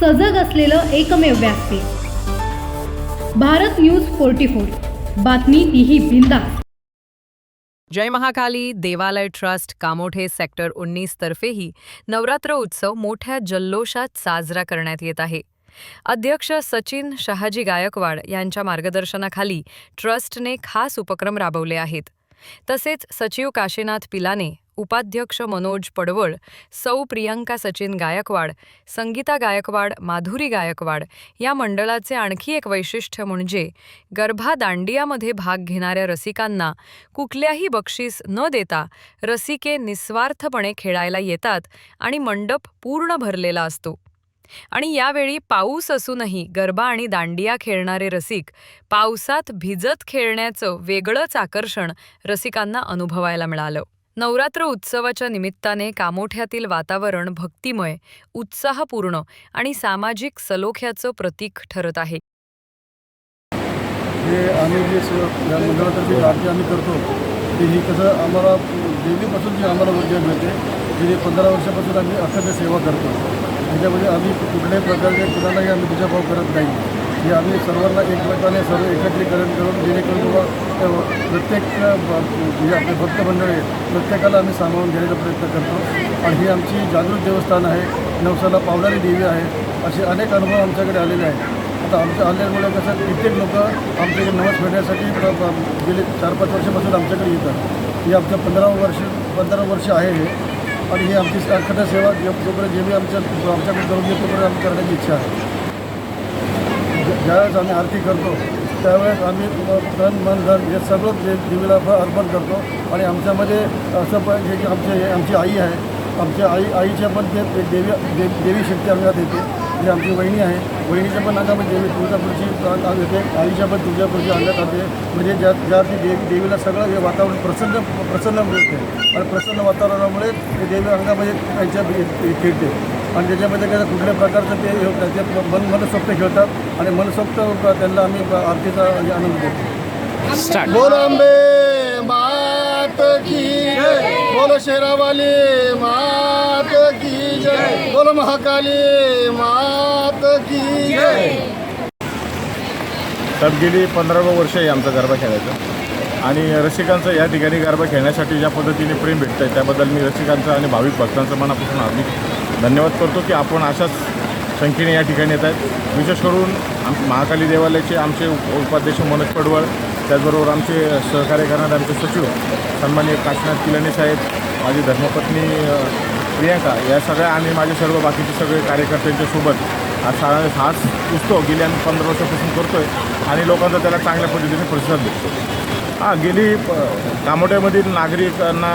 सजग असलेलं एकमेव व्यासपीठ भारत न्यूज फोर्टी फोर. बातमी तीही बिंदा जय महाकाली देवालय ट्रस्ट कामोठे सेक्टर उन्नीस तर्फेही नवरात्र उत्सव मोठ्या जल्लोषात साजरा करण्यात येत आहे. अध्यक्ष सचिन शहाजी गायकवाड यांच्या मार्गदर्शनाखाली ट्रस्टने खास उपक्रम राबवले आहेत. तसेच सचिव काशीनाथ पिलाने उपाध्यक्ष मनोज पडवळ सौ प्रियंका सचिन गायकवाड संगीता गायकवाड माधुरी गायकवाड या मंडळाचे आणखी एक वैशिष्ट्य म्हणजे गरभा दांडियामध्ये भाग घेणाऱ्या रसिकांना कुठल्याही बक्षीस न देता रसिके निस्वार्थपणे खेळायला येतात आणि मंडप पूर्ण भरलेला असतो. आणि यावेळी पाऊस असूनही गरबा आणि दांडिया खेळणारे रसिक पावसात भिजत खेळण्याचं वेगळंच आकर्षण रसिकांना अनुभवायला मिळालं. नवरात्र उत्सवाच्या निमित्ताने कामोठ्यातील वातावरण भक्तिमय उत्साहपूर्ण आणि सामाजिक सलोख्याचं प्रतीक ठरत आहे. हे आम्ही जे मंडळातर्फे आरती आम्ही करतो ते ही कसं आम्हाला देवीपासून जी आम्हाला ऊर्जा मिळते गेली पंधरा वर्षापासून आम्ही अखंड सेवा करतो. त्याच्यामध्ये आम्ही कुठल्याही प्रकारचे कुणालाही आम्ही दुजाभाव करत नाही. हे आम्ही सर्वांना एक प्रकारे सर्व एकत्रीकरण करून जेणेकरून प्रत्येक जे म्हणजे आपले भक्त मंडळी आहे प्रत्येकाला आम्ही सामावून घेण्याचा प्रयत्न करतो. आणि ही आमची जागृत देवस्थान आहे नवसाला पावणारी देवी आहे असे अनेक अनुभव आमच्याकडे आलेले आहेत. आता आमच्या आल्यामुळे कसं कित्येक लोक आमच्याकडे नवस फेडण्यासाठी गेले चार पाच वर्षापासून आमच्याकडे येतात. ही आमच्या पंधरा वर्ष पंधरा वर्ष आहे हे. आणि ही आमची अखंड सेवा जोपर्यंत जे मी आमच्या आमच्याकडे करून घेतो तोपर्यंत आम्ही करण्याची इच्छा आहे. ज्यावेळेस आम्ही आरती करतो त्यावेळेस आम्ही तन मन धन हे सगळं जे देवीला अर्पण करतो. आणि आमच्यामध्ये असं पण जे की आमचे आमची आई आहे. आमच्या आई आईच्या पण ते देवी दे देवी शक्ती अंगात येते जी आमची वहिनी आहे. वहिनीच्या पण अंगामध्ये देवी तुळजापूरची अंगात येते. आईच्या पण तुळजापूरची अंगात येते. म्हणजे ज्या ज्या ती देवी देवीला सगळं हे वातावरण प्रसन्न प्रसन्न मिळते. आणि प्रसन्न वातावरणामुळे ते देवी अंगामध्ये त्यांच्या खेळते. आणि त्याच्यामध्ये काय कुठल्या प्रकारचं ते हे होतं ते मन मनसोक्त खेळतात आणि मनसोक्त त्यांना आम्ही आरतीचा आनंद देतो. बोल अंबे मात की जय. बोलो शेरावाली मात की जय. बोलो महाकाली मात की जय. तर गेली पंधरावं वर्ष आहे आमचं गरबा खेळायचं. आणि रसिकांचं या ठिकाणी गरबा खेळण्यासाठी ज्या पद्धतीने प्रेम भेटतं आहे त्याबद्दल मी रसिकांचं आणि भाविक भक्तांचं मनापासून हार्दिक धन्यवाद करतो की आपण अशाच संख्येने या ठिकाणी येत आहेत. विशेष करून आम महाकाली देवालयाचे आमचे उप उपाध्यक्ष मनोज पडवळ त्याचबरोबर आमचे सहकार्य करणारे आमचे सचिव सन्मान्य काशीनाथ किलाने साहेब माझी धर्मपत्नी प्रियांका या सगळ्या आणि माझे सर्व बाकीचे सगळे कार्यकर्त्यांच्या सोबत हा सा हाच उत्सव गेली आम्ही पंधरा वर्षापासून करतो आहे आणि लोकांचा त्याला चांगल्या पद्धतीने प्रतिसाद देतो हां गेली प कामोट्यामधील नागरिकांना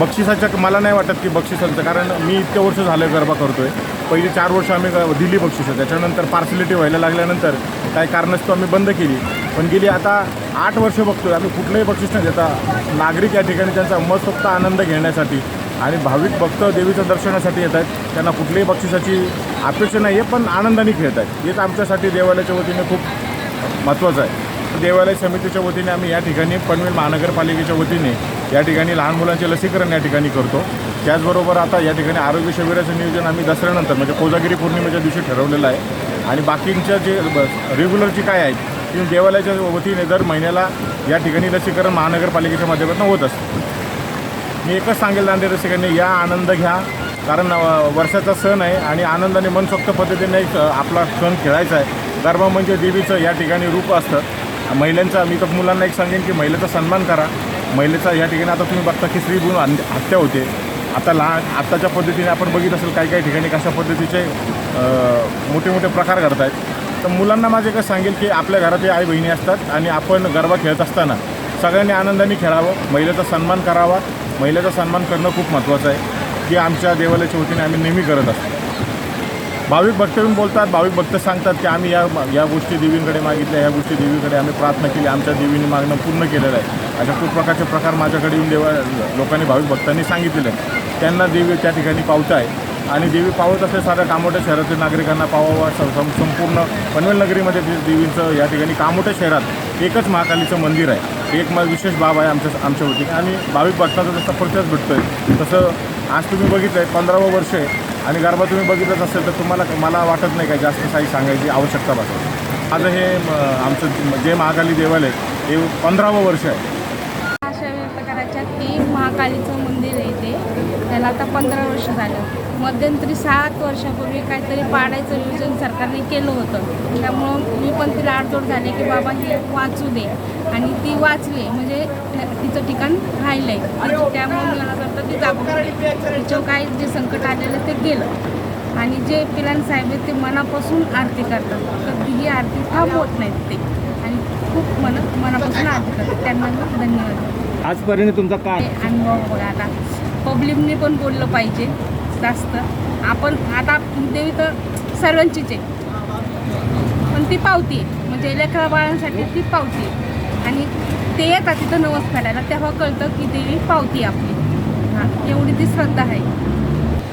बक्षिसाच्या मला नाही वाटत की बक्षिसांचं कारण मी इतक्या वर्ष झालं गरबा करतो आहे पहिली चार वर्ष आम्ही ग- दिली बक्षिसं. त्याच्यानंतर पार्सलिटी व्हायला लागल्यानंतर काही कारणास्तव आम्ही बंद केली. पण गेली आता आठ वर्ष बघतोय आम्ही कुठलंही बक्षीस नाही देता. नागरिक या ठिकाणी त्यांचा मस्तोक्त आनंद घेण्यासाठी आणि भाविक भक्त देवीचं दर्शनासाठी येत आहेत. त्यांना कुठल्याही बक्षिसाची अपेक्षा नाही आहे पण आनंदाने खेळत आहेत. हेच आमच्यासाठी देवालयाच्या वतीने खूप महत्त्वाचं आहे. देवालय समितीच्या वतीने आम्ही या ठिकाणी पनवेल महानगरपालिकेच्या वतीने या ठिकाणी लहान मुलांचे लसीकरण या ठिकाणी करतो. त्याचबरोबर आता या ठिकाणी आरोग्य शिबिराचं नियोजन आम्ही दसऱ्यानंतर म्हणजे कोजागिरी पौर्णिमेच्या दिवशी ठरवलेलं आहे. आणि बाकींच्या जे रेग्युलरची काय आहेत ती देवालयाच्या वतीने दर महिन्याला या ठिकाणी लसीकरण महानगरपालिकेच्या माध्यमातून होत असतं. मी एकच सांगेल नांदेड रसिकांनी या आनंद घ्या. कारण वर्षाचा सण आहे आणि आनंदाने मनसोक्त पद्धतीने आपला सण खेळायचा आहे. गरबा म्हणजे देवीचं या ठिकाणी रूप असतं. महिलांचा मी तर मुलांना एक सांगेन की महिलेचा सन्मान करा. महिलेचा या ठिकाणी आता तुम्ही बघता की स्त्री गुण हत्या होते. आता लहान आत्ताच्या पद्धतीने आपण बघित असेल काही काही ठिकाणी कशा पद्धतीचे मोठे मोठे प्रकार घडत आहेत. तर मुलांना माझे काय सांगेल की आपल्या घरातही आई बहिणी असतात आणि आपण गरबा खेळत असताना सगळ्यांनी आनंदाने खेळावं. महिलेचा सन्मान करावा. महिलेचा सन्मान करणं खूप महत्त्वाचं आहे. की आमच्या देवालयाच्या वतीने आम्ही नेहमी करत असतो. भाविक भक्त बोलतात. भाविक भक्त सांगतात की आम्ही या या गोष्टी देवींकडे मागितल्या या गोष्टी देवीकडे आम्ही प्रार्थना केली आमच्या देवीने मागणं पूर्ण केलेलं आहे. अशा खूप प्रकारचे प्रकार माझ्याकडे येऊन देवा लोकांनी भाविक भक्तांनी सांगितलेलं आहे त्यांना देवी त्या ठिकाणी पावत आहे. आणि देवी पावत असे साऱ्या कामोठ्या शहरातील नागरिकांना पावावा संपूर्ण पनवेल नगरीमध्ये देवींचं या ठिकाणी कामोठ्या शहरात एकच महाकालीचं मंदिर आहे. एक म विशेष बाब आहे आमच्या आमच्या वतीने आणि भाविक भक्तांचा जसा प्रतिसाद भेटतो आहे तसं आज तुम्ही बघितलं आहे पंधरावं वर्ष आहे. आणि गरबा तुम्ही बघितलंच असेल तर तुम्हाला मला वाटत नाही काय जास्त काही सांगायची आवश्यकता भासत माझं हे म, आमचं जे महाकाली देवालय हे पंधरावं वर्ष आहे. अशा प्रकाराच्या करायच्या महाकालीचं मंदिर आहे ते. त्याला आता पंधरा वर्ष झालं. मध्यंतरी सात वर्षापूर्वी काहीतरी पाडायचं नियोजन सरकारने केलं होतं. त्यामुळं मी पण तिला आडतोड झाले की बाबा हे वाचू दे. आणि ती वाचली म्हणजे तिचं ठिकाण राहिलं आहे त्यामुळे मला वाटतं ती जागून तिच्यावर काय जे संकट आलेलं ते गेलं. आणि जे पिलान साहेब आहेत ते मनापासून आरती करतात. कधीही आरती थांबवत नाहीत ते आणि खूप मन मनापासून आरती करतात. त्यांना धन्यवाद. आजपर्यंत तुमचा काय? अनुभव बघा आता. पब्लिकने पण बोललं पाहिजे. जास्त. आपण आता देवी तर सर्वांचीच आहे. पण ती पावती म्हणजे लेकरा बाळांसाठी ती पावती आहे. आणि ते येतात तिथं नवस फेडायला तेव्हा कळतं की देवी पावती आपली. हां एवढी ती श्रद्धा आहे.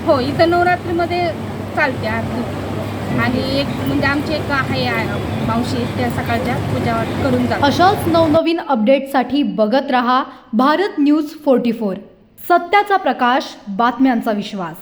हो इथं नवरात्रीमध्ये चालते आरती. आणि एक म्हणजे आमची एक आहे मावशी त्या सकाळच्या पूजा करून जातात अशाच नवनवीन अपडेटसाठी बघत रहा भारत न्यूज फोर्टी फोर सत्याचा प्रकाश बातम्यांचा विश्वास.